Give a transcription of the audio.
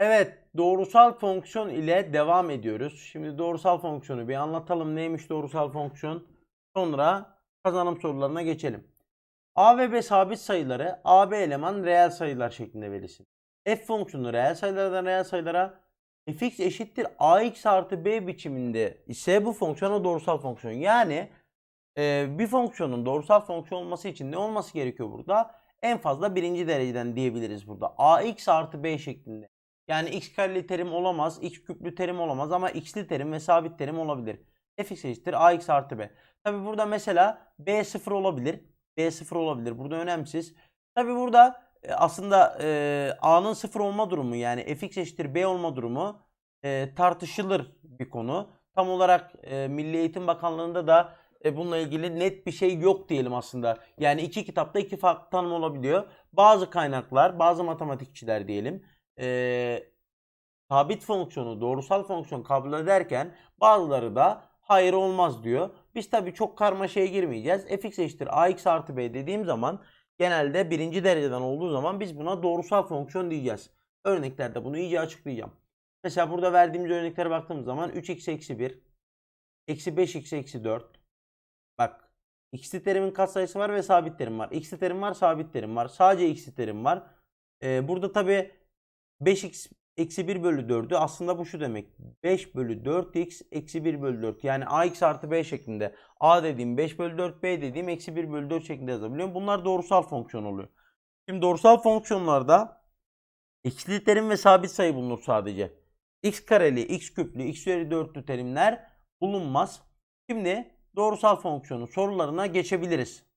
Evet, doğrusal fonksiyon ile devam ediyoruz. Şimdi doğrusal fonksiyonu bir anlatalım. Neymiş doğrusal fonksiyon? Sonra kazanım sorularına geçelim. A ve B sabit sayıları A, B eleman reel sayılar şeklinde verilsin. F fonksiyonu reel sayılardan reel sayılara fx eşittir ax artı b biçiminde ise bu fonksiyona doğrusal fonksiyon. Yani e, bir fonksiyonun doğrusal fonksiyon olması için ne olması gerekiyor burada? En fazla birinci dereceden diyebiliriz burada. ax artı b şeklinde. Yani x kareli terim olamaz, x küplü terim olamaz ama x'li terim ve sabit terim olabilir. fx eşittir ax artı b. Tabi burada mesela b sıfır olabilir. b sıfır olabilir. Burada önemsiz. Tabi burada e, aslında e, a'nın sıfır olma durumu yani fx eşittir b olma durumu e, tartışılır bir konu. Tam olarak e, Milli Eğitim Bakanlığı'nda da e, bununla ilgili net bir şey yok diyelim aslında. Yani iki kitapta iki farklı tanım olabiliyor. Bazı kaynaklar, bazı matematikçiler diyelim e, sabit fonksiyonu, doğrusal fonksiyon kabul ederken bazıları da hayır olmaz diyor. Biz tabii çok karmaşaya girmeyeceğiz. fx eşittir ax artı b dediğim zaman genelde birinci dereceden olduğu zaman biz buna doğrusal fonksiyon diyeceğiz. Örneklerde bunu iyice açıklayacağım. Mesela burada verdiğimiz örneklere baktığımız zaman 3x eksi 1, eksi 5x eksi 4. Bak x'li terimin katsayısı var ve sabit terim var. x'li terim var, sabit terim var. Sadece x'li terim var. Ee, burada tabi 5x eksi 1 bölü 4'ü aslında bu şu demek. 5 bölü 4x eksi 1 bölü 4. Yani ax artı b şeklinde. a dediğim 5 bölü 4, b dediğim eksi 1 bölü 4 şeklinde yazabiliyorum. Bunlar doğrusal fonksiyon oluyor. Şimdi doğrusal fonksiyonlarda x'li terim ve sabit sayı bulunur sadece. x kareli, x küplü, x üzeri 4'lü terimler bulunmaz. Şimdi doğrusal fonksiyonun sorularına geçebiliriz.